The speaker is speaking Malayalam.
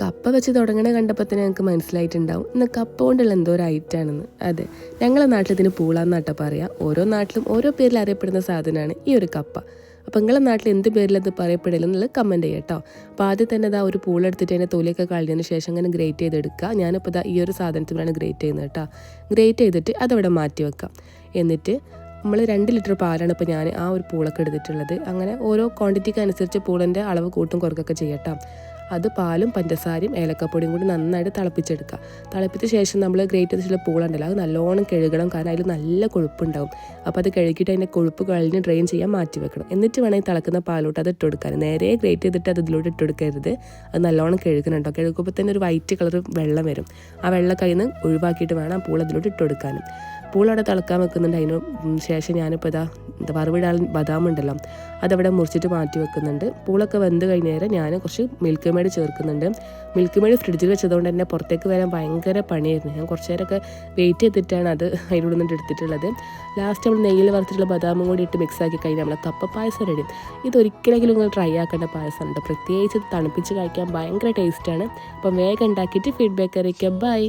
കപ്പ വെച്ച് തുടങ്ങണ കണ്ടപ്പോൾ തന്നെ ഞങ്ങൾക്ക് മനസ്സിലായിട്ടുണ്ടാവും. ഇന്ന് കപ്പ കൊണ്ടുള്ള എന്തോ ഒരു ഐറ്റാണെന്ന് അതെ ഞങ്ങളെ നാട്ടിൽ ഇതിന് പൂളാന്നാട്ട പറയാം. ഓരോ നാട്ടിലും ഓരോ പേരിൽ അറിയപ്പെടുന്ന സാധനമാണ് ഈ ഒരു കപ്പ. അപ്പോൾ നിങ്ങളെ നാട്ടിൽ എന്ത് പേരിൽ അത് പറയപ്പെടില്ല എന്നുള്ളത് കമന്റ് ചെയ്യാം കേട്ടോ അപ്പോൾ ആദ്യം തന്നെ ഇതാ ഒരു പൂളെടുത്തിട്ട് അതിന്റെ തൊലിയൊക്കെ കളഞ്ഞതിന് ശേഷം ഇങ്ങനെ ഗ്രേറ്റ് ചെയ്തെടുക്കുക ഞാനിപ്പോൾ ഇതാ ഈ ഒരു സാധനത്തിലാണ് ഗ്രേറ്റ് ചെയ്യുന്നത് കേട്ടോ ഗ്രേറ്റ് ചെയ്തിട്ട് അതവിടെ മാറ്റി വെക്കാം. എന്നിട്ട് നമ്മൾ രണ്ട് ലിറ്റർ പാലാണ് ഇപ്പോൾ ഞാൻ ആ ഒരു പൂളൊക്കെ എടുത്തിട്ടുള്ളത്. അങ്ങനെ ഓരോ ക്വാണ്ടിറ്റിക്ക് അനുസരിച്ച് പൂളിന്റെ അളവ് കൂട്ടും കുറക്കൊക്കെ ചെയ്യട്ടോ അത് പാലും പഞ്ചസാരയും ഏലക്കപ്പൊടിയും കൂടി നന്നായിട്ട് തിളപ്പിച്ചെടുക്കുക. തിളപ്പിച്ച ശേഷം നമ്മൾ ഗ്രേറ്റ് ചെയ്തിട്ടുള്ള പൂളുണ്ടല്ലോ അത് നല്ലോണം കഴുകണം കാരണം അതിൽ നല്ല കൊഴുപ്പുണ്ടാവും. അപ്പോൾ അത് കഴുകിയിട്ട് അതിന്റെ കൊഴുപ്പ് കളഞ്ഞ് ഡ്രെയിൻ ചെയ്യാൻ മാറ്റി വെക്കണം. എന്നിട്ട് വേണമെങ്കിൽ തിളക്കുന്ന പാലോട്ട് അത് ഇട്ട് കൊടുക്കാൻ. നേരെ ഗ്രേറ്റ് ചെയ്തിട്ട് അത് ഇതിലോട്ട് ഇട്ട് കൊടുക്കരുത്. അത് നല്ലോണം കഴുകണം കേട്ടോ കഴുകുമ്പോൾ തന്നെ ഒരു വൈറ്റ് കളർ വെള്ളം വരും. ആ വെള്ള കയ്യിൽ നിന്ന് ഒഴിവാക്കിയിട്ട് വേണം ആ പൂൾ അതിലോട്ട് ഇട്ട് കൊടുക്കാനും. പൂളവിടെ തിളക്കാൻ വെക്കുന്നുണ്ട്. അതിന് ശേഷം ഞാനിപ്പോൾ ഇതാ എന്താ വറവിടാൻ ബദാം ഉണ്ടല്ലോ അതവിടെ മുറിച്ചിട്ട് മാറ്റി വെക്കുന്നുണ്ട്. പൂളൊക്കെ വെന്ത് കഴിഞ്ഞ നേരം ഞാൻ കുറച്ച് മിൽക്ക് മേഡ് ചേർക്കുന്നുണ്ട്. മിൽക്ക് മേഡ് ഫ്രിഡ്ജിൽ വെച്ചതുകൊണ്ട് തന്നെ പുറത്തേക്ക് വരാൻ ഭയങ്കര പണിയായിരുന്നു. ഞാൻ കുറച്ച് നേരമൊക്കെ വെയിറ്റ് ചെയ്തിട്ടാണ് അത് അതിനോട് നിന്ന് എടുത്തിട്ടുള്ളത്. ലാസ്റ്റ് നമ്മൾ നെയ്യിൽ വറുത്തിട്ടുള്ള ബദാമും കൂടി ഇട്ട് മിക്സ് ആക്കി കഴിഞ്ഞാൽ നമ്മളെ കപ്പ പായസം റെഡി ഇതൊരിക്കലെങ്കിലും നിങ്ങൾ ട്രൈ ആക്കേണ്ട പായസമുണ്ട് പ്രത്യേകിച്ച് തണുപ്പിച്ച് കഴിക്കാൻ ഭയങ്കര ടേസ്റ്റാണ് അപ്പം വേഗം ഉണ്ടാക്കിയിട്ട് ഫീഡ്ബാക്ക് അറിയിക്കുക ബൈ